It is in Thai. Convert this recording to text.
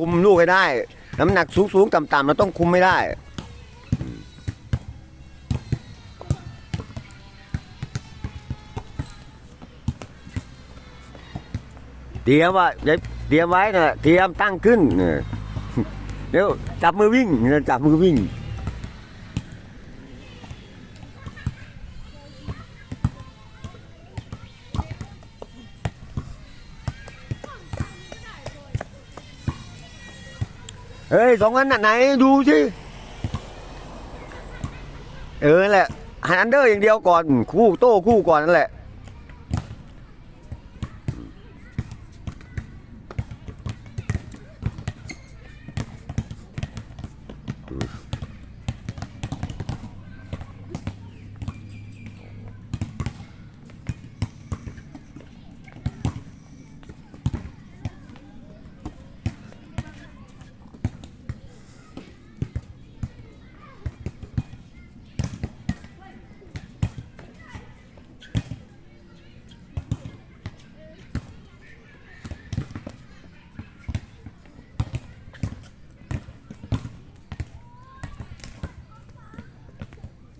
คุมลูกให้ได้ น้ำหนักสูงสูงต่ำต่ำเราต้องคุมไม่ได้ เตรียมว่าเตรียมไว้นะเตรียมตั้งขึ้นเออเดี๋ยวจับมือวิ่งจับมือวิ่ง เฮ้ยสองอันน่ะไหนดูสิเออนั่นแหละหันอันเดอร์อย่างเดียวก่อน คู่โต้คู่ก่อนนั่นแหละอ